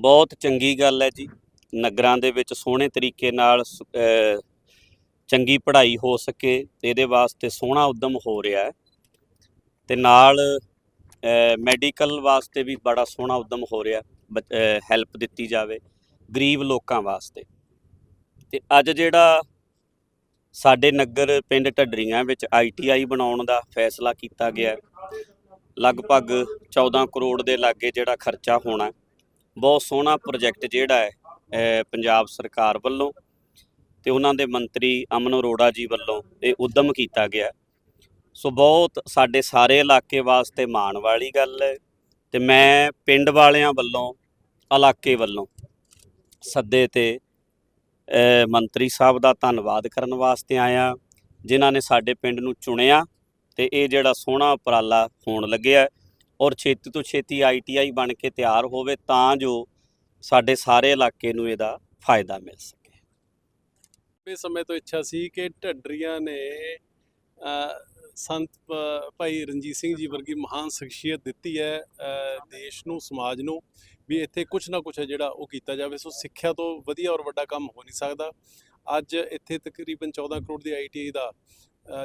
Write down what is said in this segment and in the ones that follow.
ਬਹੁਤ ਚੰਗੀ ਗੱਲ ਹੈ ਜੀ ਨਗਰਾਂ ਦੇ ਵਿੱਚ ਸੋਹਣੇ ਤਰੀਕੇ ਨਾਲ ਸ- ਅਹ ਚੰਗੀ ਪੜ੍ਹਾਈ ਹੋ ਸਕੇ ਤੇ ਇਹਦੇ ਵਾਸਤੇ ਸੋਹਣਾ ਉਦਮ ਹੋ ਰਿਹਾ ਹੈ ਤੇ ਨਾਲ ਮੈਡੀਕਲ ਵਾਸਤੇ ਵੀ ਬੜਾ ਸੋਹਣਾ ਉਦਮ ਹੋ ਰਿਹਾ ਹੈਲਪ ਦਿੱਤੀ ਜਾਵੇ ਗਰੀਬ ਲੋਕਾਂ ਵਾਸਤੇ ਤੇ ਅੱਜ ਜਿਹੜਾ ਸਾਡੇ ਨਗਰ ਪਿੰਡ ਢੱਡਰੀਆਂ ਵਿੱਚ ਆਈਟੀਆਈ ਬਣਾਉਣ ਦਾ ਫੈਸਲਾ ਕੀਤਾ ਗਿਆ ਹੈ, ਲਗਭਗ 14 ਕਰੋੜ ਦੇ ਲਾਗੇ ਜਿਹੜਾ ਖਰਚਾ ਹੋਣਾ ਹੈ। ਬਹੁਤ ਸੋਹਣਾ ਪ੍ਰੋਜੈਕਟ ਜਿਹੜਾ ਹੈ ਪੰਜਾਬ ਸਰਕਾਰ ਵੱਲੋਂ ਤੇ ਉਹਨਾਂ ਦੇ ਮੰਤਰੀ ਅਮਨ ਅਰੋੜਾ ਜੀ ਵੱਲੋਂ ਇਹ ਉਦਮ ਕੀਤਾ ਗਿਆ ਸੋ ਬਹੁਤ ਸਾਡੇ ਸਾਰੇ ਇਲਾਕੇ ਵਾਸਤੇ ਮਾਣ ਵਾਲੀ ਗੱਲ ਹੈ ਤੇ ਮੈਂ ਪਿੰਡ ਵਾਲਿਆਂ ਵੱਲੋਂ, ਇਲਾਕੇ ਵੱਲੋਂ ਸੱਦੇ ਤੇ ਮੰਤਰੀ ਸਾਹਿਬ ਦਾ ਧੰਨਵਾਦ ਕਰਨ ਵਾਸਤੇ ਆਇਆ, ਜਿਨ੍ਹਾਂ ਨੇ ਸਾਡੇ ਪਿੰਡ ਨੂੰ ਚੁਣਿਆ ਤੇ ਇਹ ਜਿਹੜਾ ਸੋਹਣਾ ਉਪਰਾਲਾ ਹੋਣ ਲੱਗਿਆ ਔਰ ਛੇਤੀ ਤੋਂ ਛੇਤੀ ਆਈਟੀਆਈ ਬਣ ਕੇ ਤਿਆਰ ਹੋਵੇ ਤਾਂ ਜੋ ਸਾਡੇ ਸਾਰੇ ਇਲਾਕੇ ਨੂੰ ਇਹਦਾ ਫਾਇਦਾ ਮਿਲ ਸਕੇ। ਲੰਬੇ ਸਮੇਂ ਤੋਂ ਇੱਛਾ ਸੀ ਕਿ ਢੱਡਰੀਆਂ ਨੇ ਸੰਤ ਭਾਈ ਰਣਜੀਤ ਸਿੰਘ ਜੀ ਵਰਗੀ ਮਹਾਨ ਸ਼ਖਸੀਅਤ ਦਿੱਤੀ ਹੈ ਦੇਸ਼ ਨੂੰ, ਸਮਾਜ ਨੂੰ ਵੀ ਇੱਥੇ ਕੁਝ ਨਾ ਕੁਝ ਹੈ ਜਿਹੜਾ ਉਹ ਕੀਤਾ ਜਾਵੇ। ਸੋ ਸਿੱਖਿਆ ਤੋਂ ਵਧੀਆ ਔਰ ਵੱਡਾ ਕੰਮ ਹੋ ਨਹੀਂ ਸਕਦਾ। ਅੱਜ ਇੱਥੇ ਤਕਰੀਬਨ 14 ਕਰੋੜ ਦੀ ਆਈਟੀਆਈ ਦਾ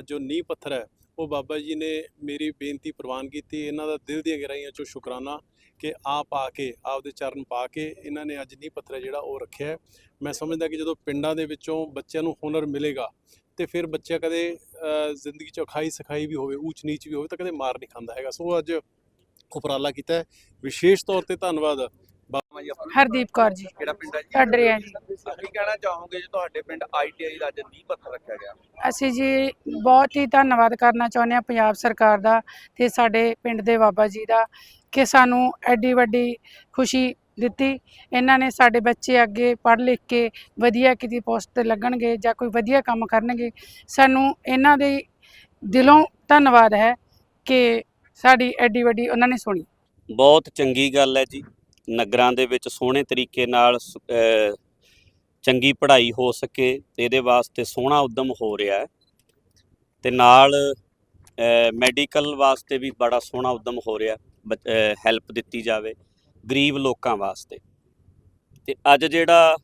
ਜੋ ਨੀਂਹ ਪੱਥਰ ਹੈ ਉਹ ਬਾਬਾ ਜੀ ਨੇ ਮੇਰੀ ਬੇਨਤੀ ਪ੍ਰਵਾਨ ਕੀਤੀ, ਇਹਨਾਂ ਦਾ ਦਿਲ ਦੀਆਂ ਗਹਿਰਾਈਆਂ ਚੋਂ ਸ਼ੁਕਰਾਨਾ ਕਿ ਆਪ ਆ ਕੇ, ਆਪਦੇ ਚਰਨ ਪਾ ਕੇ ਇਹਨਾਂ ਨੇ ਅੱਜ ਨੀਂਹ ਪੱਥਰ ਹੈ ਜਿਹੜਾ ਉਹ ਰੱਖਿਆ ਮੈਂ ਸਮਝਦਾ ਕਿ ਜਦੋਂ ਪਿੰਡਾਂ ਦੇ ਵਿੱਚੋਂ ਬੱਚਿਆਂ ਨੂੰ ਹੁਨਰ ਮਿਲੇਗਾ ਤੇ ਫਿਰ ਬੱਚਾ ਕਦੇ ਜ਼ਿੰਦਗੀ 'ਚ ਅਖਾਈ ਸਿਖਾਈ ਵੀ ਹੋਵੇ, ਊਚ ਨੀਚ ਵੀ ਹੋਵੇ ਤਾਂ ਕਦੇ ਮਾਰ ਨਹੀਂ ਖਾਂਦਾ ਹੈਗਾ। ਸੋ ਅੱਜ ਉਪਰਾਲਾ ਕੀਤਾ ਵਿਸ਼ੇਸ਼ ਤੌਰ ਤੇ ਧੰਨਵਾਦ ਜੀ ਆਪਣਾ ਹਰਦੀਪ ਕੌਰ ਜੀ। ਕਿਹੜਾ ਪਿੰਡ ਹੈ ਜੀ? ਢੱਡਰੇ ਆ ਜੀ। ਕੀ ਕਹਿਣਾ ਚਾਹੋਗੇ ਜੀ ਤੁਹਾਡੇ ਪਿੰਡ ਆਈਟੀਆਈ ਦਾ ਅੱਜ ਨੀਂਹ ਪੱਥਰ ਰੱਖਿਆ ਗਿਆ? ਅਸੀਂ ਜੀ ਬਹੁਤ ਹੀ ਧੰਨਵਾਦ ਕਰਨਾ ਚਾਹੁੰਦੇ ਹਾਂ ਪੰਜਾਬ ਸਰਕਾਰ ਦਾ ਤੇ ਸਾਡੇ ਪਿੰਡ ਦੇ ਬਾਬਾ ਜੀ ਦਾ ਕਿ ਸਾਨੂੰ ਐਡੀ ਵੱਡੀ ਖੁਸ਼ੀ ਦਿੱਤੀ। ਇਹਨਾਂ ਨੇ ਸਾਡੇ ਬੱਚੇ ਅੱਗੇ ਪੜ੍ਹ ਲਿਖ ਕੇ ਵਧੀਆ ਕਿਤੇ ਪੋਸਟ ਤੇ ਲੱਗਣਗੇ ਜਾਂ ਕੋਈ ਵਧੀਆ ਕੰਮ ਕਰਨਗੇ। ਸਾਨੂੰ ਇਹਨਾਂ ਦੇ ਦਿਲੋਂ ਧੰਨਵਾਦ ਹੈ ਕਿ ਸਾਡੀ ਐਡੀ ਵੱਡੀ ਉਹਨਾਂ ਨੇ ਸੁਣੀ। ਬਹੁਤ ਚੰਗੀ ਗੱਲ ਹੈ ਜੀ। ਨਗਰਾਂ ਦੇ ਵਿੱਚ ਸੋਹਣੇ ਤਰੀਕੇ ਨਾਲ ਸ- ਚੰਗੀ ਪੜ੍ਹਾਈ ਹੋ ਸਕੇ ਤੇ ਇਹਦੇ ਵਾਸਤੇ ਸੋਹਣਾ ਉਦਮ ਹੋ ਰਿਹਾ ਹੈ। ਤੇ ਨਾਲ ਮੈਡੀਕਲ ਵਾਸਤੇ ਵੀ ਬੜਾ ਸੋਹਣਾ ਉਦਮ ਹੋ ਰਿਹਾ ਹੈਲਪ ਦਿੱਤੀ ਜਾਵੇ ਗਰੀਬ ਲੋਕਾਂ ਵਾਸਤੇ। ਤੇ ਅੱਜ ਜਿਹੜਾ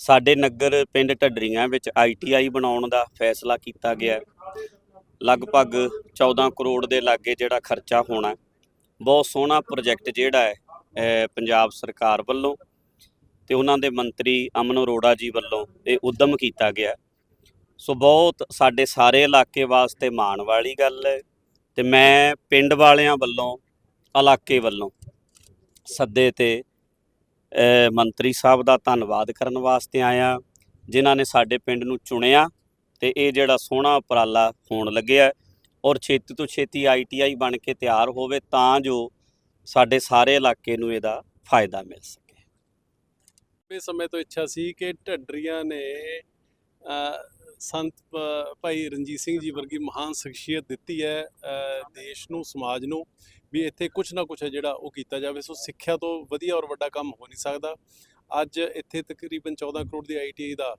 ਸਾਡੇ ਨਗਰ ਪਿੰਡ ਢੱਡਰੀਆਂ ਵਿੱਚ ਆਈਟੀਆਈ ਬਣਾਉਣ ਦਾ ਫੈਸਲਾ ਕੀਤਾ ਗਿਆ, ਲਗਭਗ 14 ਕਰੋੜ ਦੇ ਲਾਗੇ ਜਿਹੜਾ ਖਰਚਾ ਹੋਣਾ, ਬਹੁਤ ਸੋਹਣਾ ਪ੍ਰੋਜੈਕਟ ਜਿਹੜਾ ਹੈ ਪੰਜਾਬ ਸਰਕਾਰ ਵੱਲੋਂ ਤੇ ਉਹਨਾਂ ਦੇ ਮੰਤਰੀ ਅਮਨ ਅਰੋੜਾ ਜੀ ਵੱਲੋਂ ਇਹ ਉਦਮ ਕੀਤਾ ਗਿਆ। ਸੋ ਬਹੁਤ ਸਾਡੇ ਸਾਰੇ ਇਲਾਕੇ ਵਾਸਤੇ ਮਾਣ ਵਾਲੀ ਗੱਲ ਹੈ ਤੇ ਮੈਂ ਪਿੰਡ ਵਾਲਿਆਂ ਵੱਲੋਂ, ਇਲਾਕੇ ਵੱਲੋਂ ਸੱਦੇ ਤੇ ਮੰਤਰੀ ਸਾਹਿਬ ਦਾ ਧੰਨਵਾਦ ਕਰਨ ਵਾਸਤੇ ਆਇਆ, ਜਿਨ੍ਹਾਂ ਨੇ ਸਾਡੇ ਪਿੰਡ ਨੂੰ ਚੁਣਿਆ ਤੇ ਇਹ ਜਿਹੜਾ ਸੋਹਣਾ ਉਪਰਾਲਾ ਹੋਣ ਲੱਗਿਆ ਔਰ ਛੇਤੀ ਤੋਂ ਛੇਤੀ ਆਈਟੀਆਈ ਬਣ ਕੇ ਤਿਆਰ ਹੋਵੇ ਤਾਂ ਜੋ ਸਾਡੇ ਸਾਰੇ ਇਲਾਕੇ ਨੂੰ ਇਹਦਾ ਫਾਇਦਾ ਮਿਲ ਸਕੇ। ਲੰਬੇ ਸਮੇਂ ਤੋਂ ਇੱਛਾ ਸੀ ਕਿ ਢੱਡਰੀਆਂ ਨੇ ਸੰਤ ਭਾਈ ਰਣਜੀਤ ਸਿੰਘ ਜੀ ਵਰਗੀ ਮਹਾਨ ਸ਼ਖਸੀਅਤ ਦਿੱਤੀ ਹੈ ਦੇਸ਼ ਨੂੰ, ਸਮਾਜ ਨੂੰ ਵੀ ਇੱਥੇ ਕੁਝ ਨਾ ਕੁਝ ਹੈ ਜਿਹੜਾ ਉਹ ਕੀਤਾ ਜਾਵੇ। ਸੋ ਸਿੱਖਿਆ ਤੋਂ ਵਧੀਆ ਔਰ ਵੱਡਾ ਕੰਮ ਹੋ ਨਹੀਂ ਸਕਦਾ। ਅੱਜ ਇੱਥੇ ਤਕਰੀਬਨ 14 ਕਰੋੜ ਦੀ ਆਈਟੀਆਈ ਦਾ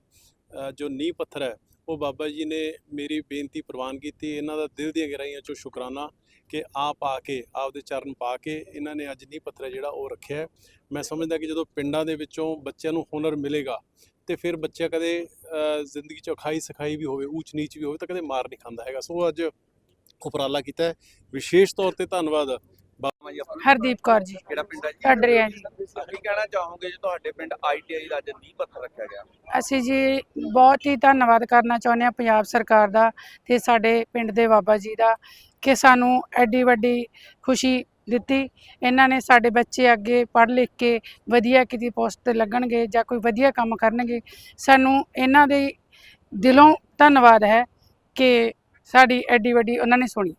ਜੋ ਨੀਂਹ ਪੱਥਰ ਹੈ, ਉਹ ਬਾਬਾ ਜੀ ਨੇ ਮੇਰੀ ਬੇਨਤੀ ਪ੍ਰਵਾਨ ਕੀਤੀ। ਇਹਨਾਂ ਦਾ ਦਿਲ ਦੀਆਂ ਗਹਿਰਾਈਆਂ ਚੋਂ ਸ਼ੁਕਰਾਨਾ। ਕਿ ਆਪ ਆ ਕੇ, ਆਪਦੇ ਚਰਨ ਪਾ ਕੇ ਇਹਨਾਂ ਨੇ ਅੱਜ ਨੀਂਹ ਪੱਥਰ ਹੈ ਜਿਹੜਾ ਉਹ ਰੱਖਿਆ ਮੈਂ ਸਮਝਦਾ ਕਿ ਜਦੋਂ ਪਿੰਡਾਂ ਦੇ ਵਿੱਚੋਂ ਬੱਚਿਆਂ ਨੂੰ ਹੁਨਰ ਮਿਲੇਗਾ ਤੇ ਫਿਰ ਬੱਚਾ ਕਦੇ ਜ਼ਿੰਦਗੀ 'ਚ ਖਾਈ ਸਿਖਾਈ ਵੀ ਹੋਵੇ, ਊਚ ਨੀਚ ਵੀ ਹੋਵੇ ਤਾਂ ਕਦੇ ਮਾਰ ਨਹੀਂ ਖਾਂਦਾ ਹੈਗਾ। ਸੋ ਅੱਜ ਉਪਰਾਲਾ ਕੀਤਾ ਵਿਸ਼ੇਸ਼ ਤੌਰ ਤੇ ਧੰਨਵਾਦ ਜੀ ਆਪਣਾ ਹਰਦੀਪ ਕੌਰ ਜੀ। ਕਿਹੜਾ ਪਿੰਡ ਹੈ ਜੀ। ਢੱਡਰੇ ਆ ਜੀ ਕੀ ਕਹਿਣਾ ਚਾਹੋਗੇ ਜੀ ਤੁਹਾਡੇ ਪਿੰਡ ਆਈਟੀਆਈ ਦਾ ਅੱਜ ਨੀਂਹ ਪੱਥਰ ਰੱਖਿਆ ਗਿਆ। ਅਸੀਂ ਜੀ ਬਹੁਤ ਹੀ ਧੰਨਵਾਦ ਕਰਨਾ ਚਾਹੁੰਦੇ ਹਾਂ ਪੰਜਾਬ ਸਰਕਾਰ ਦਾ ਤੇ ਸਾਡੇ ਪਿੰਡ ਦੇ ਬਾਬਾ ਜੀ ਦਾ ਕਿ ਸਾਨੂੰ ਐਡੀ ਵੱਡੀ ਖੁਸ਼ੀ ਦਿੱਤੀ। ਇਹਨਾਂ ਨੇ ਸਾਡੇ ਬੱਚੇ ਅੱਗੇ ਪੜ੍ਹ ਲਿਖ ਕੇ ਵਧੀਆ ਕਿਤੇ ਪੋਸਟ ਤੇ ਲੱਗਣਗੇ ਜਾਂ ਕੋਈ ਵਧੀਆ ਕੰਮ ਕਰਨਗੇ। ਸਾਨੂੰ ਇਹਨਾਂ ਦੇ ਦਿਲੋਂ ਧੰਨਵਾਦ ਹੈ ਕਿ ਸਾਡੀ ਐਡੀ ਵੱਡੀ ਉਹਨਾਂ ਨੇ ਸੁਣੀ।